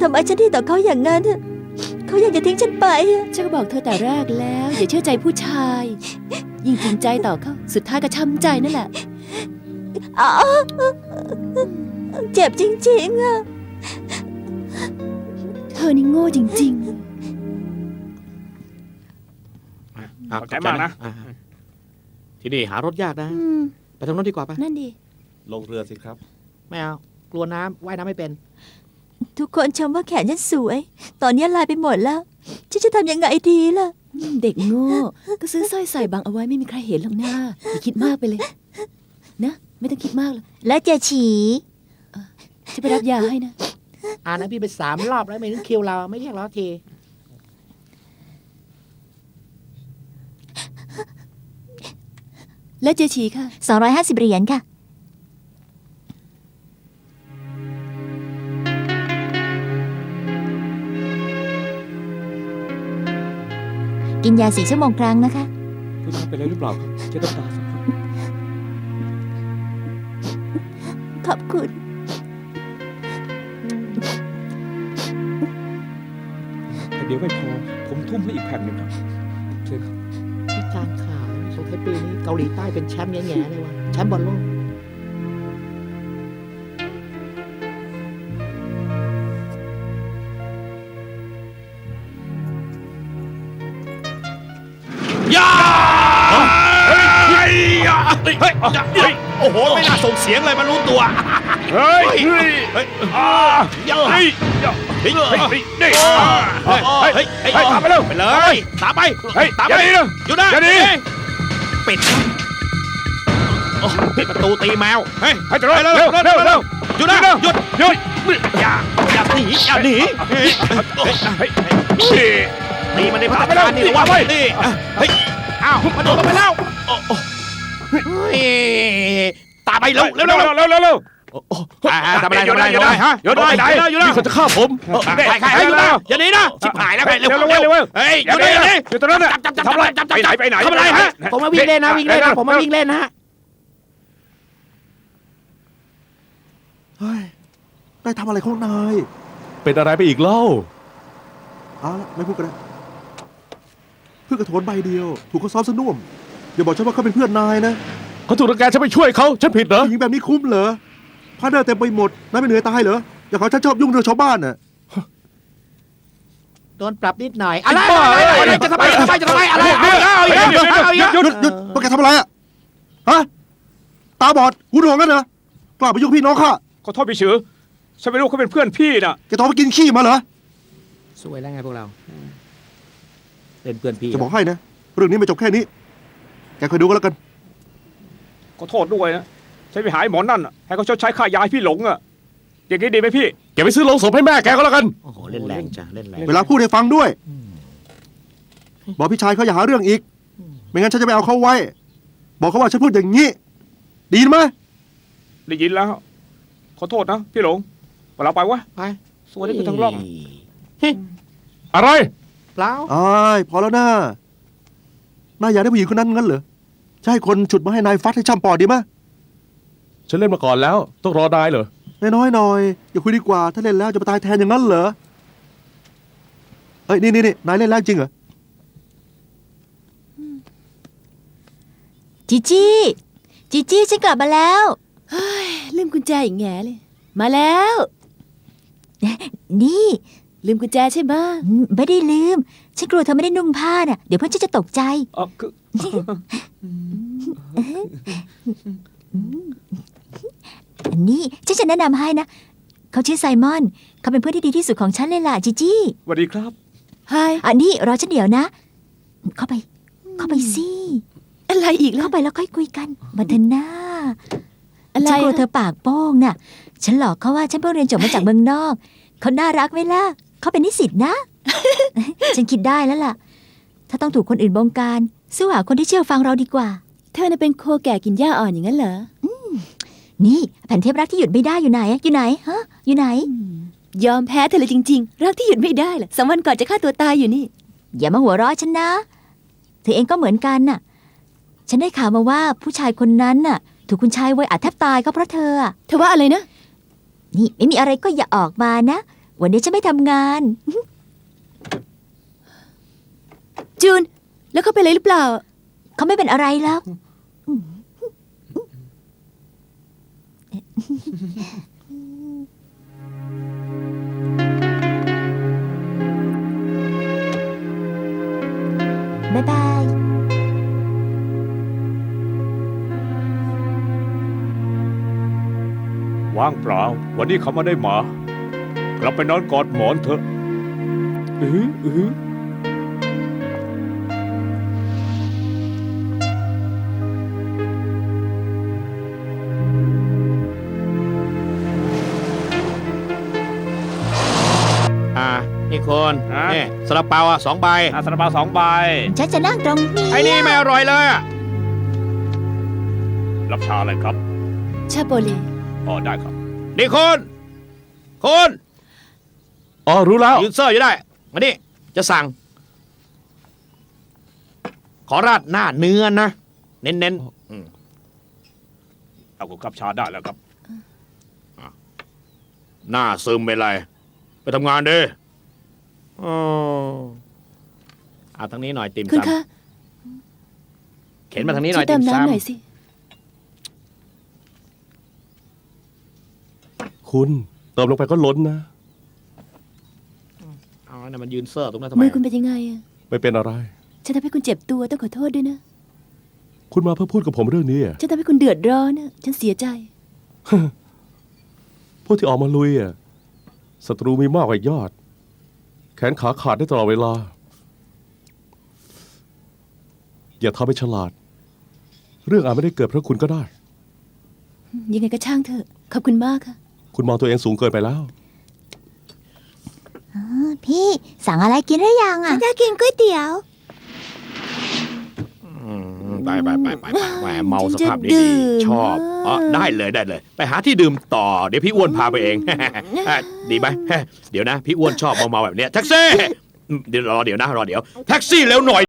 ทำไมฉันที่ต่อเขาอย่างนั้นอะเขาอยากจะทิ้งฉันไปอะฉันก็บอกเธอแต่แรกแล้ว อย่าเชื่อใจผู้ชาย ยิ่งจริงใจต่อเขาสุดท้ายก็ช้ำใจนั่นแหละอ๋อเจ็บจริงๆอะเธอนี่โง่จริงอะขอบใจมากนะ อ่ที่นี่หารถยากนะๆอืม ไปทางโน้นดีกว่าปะนั่นดิลงเรือสิครับ ไม่เอา กลัวน้ำว่ายน้ำไม่เป็น ทุกคนชมว่าแขนฉันสวย ตอนนี้ลายไปหมดแล้ว ฉันจะทำยังไงดีล่ะอืมเด็กโง่ก็ซื้อสร้อยใส่บังเอาไว้ไม่มีใครเห็นหรอกนะอย่าคิดมากไปเลย นะ ไม่ต้องคิดมากหรอกและจะฉี่จะไปรับยาให้นะ อ่านะพี่ไปสามรอบแล้วไม่ถึงคิวเราไม่เรียกเราที และเจชีค่ะ 250เหรียญค่ะ กินยาสี่ชั่วโมงครั้งนะคะผู้ชายเป็นอะไรหรือเปล่าครับเช็ดน้ำตาสักครับขอบคุณ แต่เดี๋ยวไม่พอ ผมทุ่มให้อีกแผ่นหนึ่งครับเชิญครับ ที่จานข่าวสงสัยปีนี้เกาหลีใต้เป็นแชมป์แง่ๆเลยว่ะแชมป์บอลโลก ยาเฮ้ยเฮ้ยเฮ้ยเฮ้ยโอ้โห ไม่น่าส่งเสียงเลยมันรู้ตัว เฮ้ย เฮ้ย เฮ้ยเฮ้ยเฮ้ยเฮ้ยเฮ้ยนี่เฮ้ยเฮ้ยเฮ้ยตามไปเร็วไปเลยตามไปเฮ้ยตามไปหยุดนะอย่าหนีปิดปิดประตูตีแมว เฮ้ยให้จะเร็วเร็วเร็วเร็วหยุดนะหยุดหยุดอย่าอย่าหนีอย่าหนีเฮ้ย ตีมันในพัฒนาการนี่หรือว่านี่เฮ้ยอ้าวมันโดดลงไปแล้วโอ้โอ้เฮ้ยตามไปเร็วเร็วเร็วเร็วเร็วเร็วเร็วทำอะไรทำอะไรทำอะไรฮะหยุดได้ไหนหยุดได้นี่เขาจะฆ่าผมใครใครหยุดได้อย่าหนีนะชิบหายแล้วเร็วเร็วเร็วเร็วเฮ้ยหยุดได้หยุดได้หยุดตรงนั้นจับจับจับทำอะไรจับจับไปไหนไปไหนทำอะไรฮะผมมาวิ่งเล่นนะวิ่งเล่นนะผมมาวิ่งเล่นนะฮะเฮ้ยได้ทำอะไรของนายเป็นอะไรไปอีกเล่าเอาละไม่พูดก็ได้ เพื่อนกระโถนใบเดียว ถูกเขาซ้อมสน่วม อย่าบอกฉันว่าเขาเป็นเพื่อนนายนะเขาถูกรังแกฉันไปช่วยเขาฉันผิดเหรอผู้หญิงแบบนี้คุ้มเหรอพาเดอร์เต็มไปหมดนายไม่เหนื่อยตายเหรออย่าเขาฉันชอบยุ่งเรื่องชาวบ้านน่ะโดนปรับนิดหน่อยอะไรบ้าอะไรจะทำไมจะทำไมจะทำไมอะไรเอาอีกแล้วเอาอีกแล้วหยุดหยุดพวกแกทำอะไรอะฮะตาบอดหูหนวกกันเหรอกล้าไปยุ่งพี่น้องข้าขอโทษพี่ชือฉันไม่รู้เขาเป็นเพื่อนพี่น่ะแกต้องไปกินขี้มาเหรอสวยแล้วไงพวกเรา เป็นเพื่อนพี่จะบอกให้นะ เรื่องนี้ไม่จบแค่นี้ แกคอยดูกันแล้วกัน ขอโทษด้วยนะฉันไปหาไอ้หมอนั่นน่ะให้เขาชดใช้ค่ายาให้พี่หลงอะอย่างนี้ดีไหมพี่ แกไปซื้อโลงศพให้แม่แกก็แล้วกัน โอ้โหเล่นแรงจ้ะเล่นแรงเวลาพูดให้ฟังด้วย บอกพี่ชายเขาอย่าหาเรื่องอีก ไม่งั้นฉันจะไม่เอาเขาไว้ บอกเขาว่าฉันพูดอย่างนี้ ดีไหมได้ยินแล้ว ขอโทษนะ พี่หลงเวลาไปวะไปสวยได้ไปทั้งร่องอะไร เปล่าอ้ายพอแล้วนะนายอยากได้ผู้หญิงคนนั้นงั้นเหรอจะให้คนฉุดมาให้นายฟัดให้ช่ำปอดดีไหมฉันเล่นมาก่อนแล้ว ต้องรอนายเหรอ น้อยๆหน่อยอย่าคุยดีกว่า ถ้าเล่นแล้วจะมาตายแทนอย่างนั้นเหรอเอ้ยนี่นี่นี่นายเล่นแล้วจริงเหรอจีจี้ จีจี้ฉันกลับมาแล้ว ลืมกุญแจอีกแง่เลย มาแล้ว นี่ ลืมกุญแจใช่ไหมะอืมไม่ได้ลืม ฉันกลัวเธอไม่ได้นุ่งผ้าน่ะ เดี๋ยวเพื่อนฉันจะตกใจเออคืออันนี้ฉันจะแนะนำให้นะ เขาชื่อไซมอน เขาเป็นเพื่อนที่ดีที่สุดของฉันเลยล่ะจีจี้สวัสดีครับ ไฮอันนี้รอฉันเดี๋ยวนะ เข้าไป เข้าไปสิ อะไรอีกแล้วเข้าไปแล้วค่อยคุยกันมาเถอะหน้าอะไรฉันกลัวเธอะอปากโป้งน่ะ ฉันหลอกเขาว่าฉันเพิ่งเรียนจบมาจากเมืองนอก เขาน่ารักไหมล่ะ เขาเป็นนิสิตนะ ฉันคิดได้แล้วล่ะ ถ้าต้องถูกคนอื่นบงการสู้หาคนที่เชื่อฟังเราดีกว่า เธอน่ะเป็นโคแก่กินหญ้าอ่อนอย่างนั้นเหรอ นี่แผ่นเทปรักที่หยุดไม่ได้อยู่ไหนอะอยู่ไหนฮะอยู่ไหนอืมยอมแพ้เธอเลยจริง ๆ รักที่หยุดไม่ได้ล่ะสามวันก่อนจะฆ่าตัวตายอยู่นี่ อย่ามาหัวเราะฉันนะ เธอเองก็เหมือนกันน่ะ ฉันได้ข่าวมาว่าผู้ชายคนนั้นน่ะ ถูกคุณชายไว้ยอัดแทบตายก็เพราะเธออะเธอว่าอะไรนะ นี่ไม่มีอะไรก็อย่าออกมานะ วันนี้ฉันไม่ทำงาน จูน แล้วเขาเป็นอะไรหรือเปล่า เขาไม่เป็นอะไรแล้ว บ๊ายบาย ว่างเปล่า วันนี้เขาไมาได้มา ลับไปนอนกอดหมอนเถอะอืออืออ่านี่คนนี่ซาลาเปาอะสองใบอาสาบาสองใบ ฉันจะนั่งตรงนี้ไอ้นี่ไม่อร่อยเลยอะรับชาอะไรครับ ชาโบเล อ๋อได้ครับ นี่คุณคุณ อ๋อรู้แล้วยืนเซอร์อยู่ได้ มานี่จะสั่ง ขอราดหน้าเนื้อนะ เน้นๆอืมเอากูกับชาได้แล้วครับหน้าซึมไปเลยไปทำงานดิอ๋อเอาทางนี้หน่อยติมคุณซคะำเข็นมาทางนี้หช่น่วอยยเติติมมน้ำหน่อยซำสิ คุณเติมลงไปก็ล้นนะเอาเนี่ยมันยืนเซอร์ตรงนั้นทำไมมือคุณเป็นยังไงอะไม่เป็นอะไร ฉันทำให้คุณเจ็บตัวต้องขอโทษด้วยนะ คุณมาเพื่อพูดกับผมเรื่องนี้อะ ฉันทำให้คุณเดือดร้อนนะฉันเสียใจ พวกที่ออกมาลุยอะศัตรูมีมากกว่ายอด แขนขาขาดได้ตลอดเวลา อย่าทำให้ฉลาด เรื่องอาจไม่ได้เกิดเพราะคุณก็ได้ ยังไงก็ช่างเถอะ ขอบคุณมากค่ะ คุณมองตัวเองสูงเกินไปแล้ว พี่สั่งอะไรกินหรือยังอะฉันจะกินก๋วยเตี๋ยว อืมไปไปไปไปไปแหมเมาสภาพฉันจะดื่ดีมๆชอบอ๋อได้เลยได้เลย ไปหาที่ดื่มต่อ เดี๋ยวพี่อ้วนพาไปเอง อะดีไหม เดี๋ยวนะ พี่อ้วนชอบเมาๆแบบเนี้ยแท็กซี่อืมเดี๋ยวรอเดี๋ยวนะรอเดี๋ยวแท็กซี่เร็วหน่อย